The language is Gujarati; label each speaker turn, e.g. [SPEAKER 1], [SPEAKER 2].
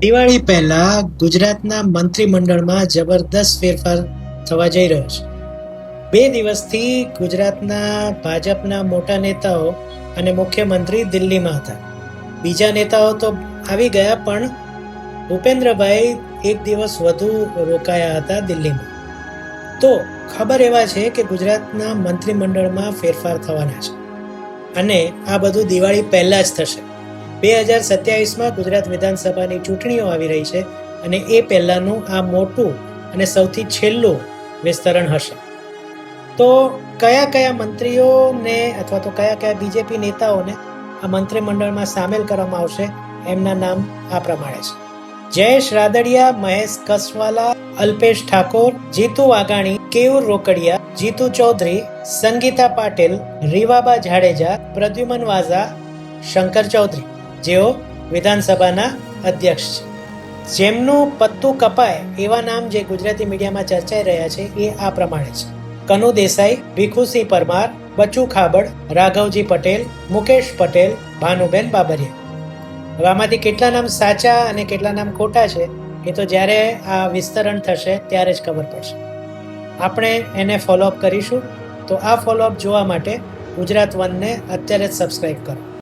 [SPEAKER 1] દિવાળી પહેલા ગુજરાતના મંત્રીમંડળમાં જબરદસ્ત ફેરફાર થવા જઈ રહ્યો છે. બે દિવસથી ગુજરાતના ભાજપના મોટા નેતાઓ અને મુખ્યમંત્રી દિલ્હીમાં હતા. બીજા નેતાઓ તો આવી ગયા, પણ ભૂપેન્દ્રભાઈ એક દિવસ વધુ રોકાયા હતા દિલ્હીમાં. તો ખબર એવા છે કે ગુજરાતના મંત્રીમંડળમાં ફેરફાર થવાના છે. અને આ બધું દિવાળી પહેલાં જ થશે. બે હજાર સત્યાવીસમાં ગુજરાત વિધાનસભાની ચૂંટણીઓ આવી રહી છે અને એ પહેલાંનું આ મોટું અને સૌથી છેલ્લું વિસ્તરણ હશે. તો કયા કયા મંત્રીઓને અથવા તો કયા કયા બીજેપી નેતાઓને આ મંત્રીમંડળમાં સામેલ કરવામાં આવશે એમના નામ આ પ્રમાણે છે. જયેશ રાદડિયા મહેશ કસવાલા, અલ્પેશ ઠાકોર, જીતુ વાઘાણી, કેયુર રોકડિયા, જીતુ ચૌધરી, સંગીતા પાટીલ, રીવાબા જાડેજા, પ્રદ્યુમન વાઝા, શંકર ચૌધરી. જેઓ વિધાનસભાના અધ્યક્ષ છે. જેમનું પત્તું કપાય એવા નામ જે ગુજરાતી મીડિયામાં ચર્ચાઈ રહ્યા છે એ આ પ્રમાણે છે. કનુ દેસાઈ, ભીખુસિંહ પરમાર બચુ ખાબડ, રાઘવજી પટેલ, મુકેશ પટેલ, ભાનુબેન બાબરિયા. હવે આમાંથી કેટલા નામ સાચા અને કેટલા નામ ખોટા છે એ તો જ્યારે આ વિસ્તરણ થશે ત્યારે જ ખબર પડશે. આપણે એને ફોલોઅપ કરીશું. તો આ ફોલોઅપ જોવા માટે ગુજરાત વનને અત્યારે જ સબસ્ક્રાઈબ કરો.